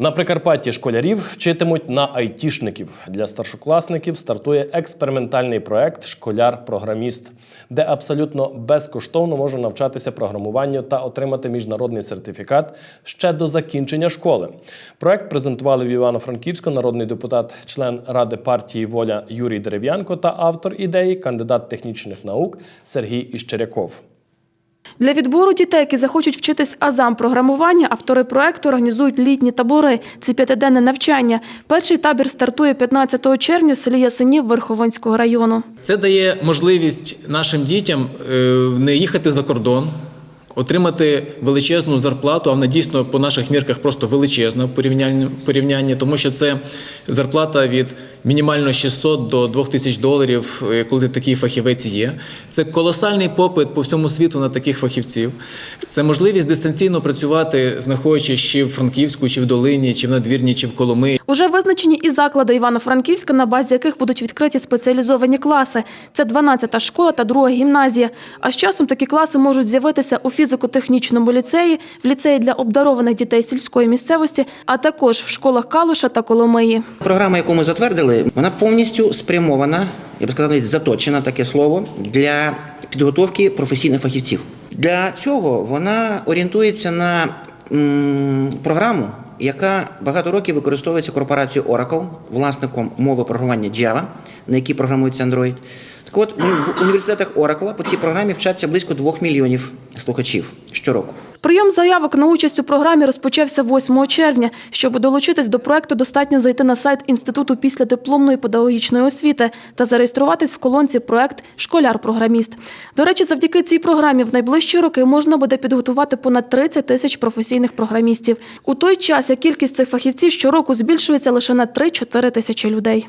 На Прикарпатті школярів вчитимуть на айтішників. Для старшокласників стартує експериментальний проект Школяр-програміст, де абсолютно безкоштовно можна навчатися програмуванню та отримати міжнародний сертифікат ще до закінчення школи. Проект презентували в Івано-Франківську народний депутат, член ради партії Воля Юрій Дерев'янко та автор ідеї, кандидат технічних наук Сергій Іщеряков. Для відбору дітей, які захочуть вчитись азам програмування, автори проекту організують літні табори. Це п'ятиденне навчання. Перший табір стартує 15 червня в селі Ясенів Верховинського району. Це дає можливість нашим дітям е, не їхати за кордон, отримати величезну зарплату, а вона дійсно по наших мірках просто величезна порівнянні, тому що це зарплата від мінімально 600 до 2000 доларів, е, коли такий фахівець є. Це колосальний попит по всьому світу на таких фахівців. Це можливість дистанційно працювати, знаходячись чи в Франківську, чи в Долині, чи в Надвірні, чи в Коломиї. Уже визначені і заклади Івано-Франківська, на базі яких будуть відкриті спеціалізовані класи. Це 12-та школа та друга гімназія. А з часом такі класи можуть з'явитися у фізико-технічному ліцеї, в ліцеї для обдарованих дітей сільської місцевості, а також в школах Калуша та Коломиї. Програма, яку ми затвердили, вона повністю спрямована, я б сказав, навіть заточена таке слово для підготовки професійних фахівців. Для цього вона орієнтується на м, програму, яка багато років використовується корпорацією Oracle, власником мови програмування Java, на якій програмується Android. Так от в університетах Oracle по цій програмі вчаться близько 2 мільйонів слухачів щороку. Прийом заявок на участь у програмі розпочався 8 червня. Щоб долучитись до проекту, достатньо зайти на сайт Інституту післядипломної педагогічної освіти та зареєструватись в колонці проект Школяр-програміст. До речі, завдяки цій програмі в найближчі роки можна буде підготувати понад 30 тисяч професійних програмістів. У той час як кількість цих фахівців щороку збільшується лише на 3-4 тисячі людей.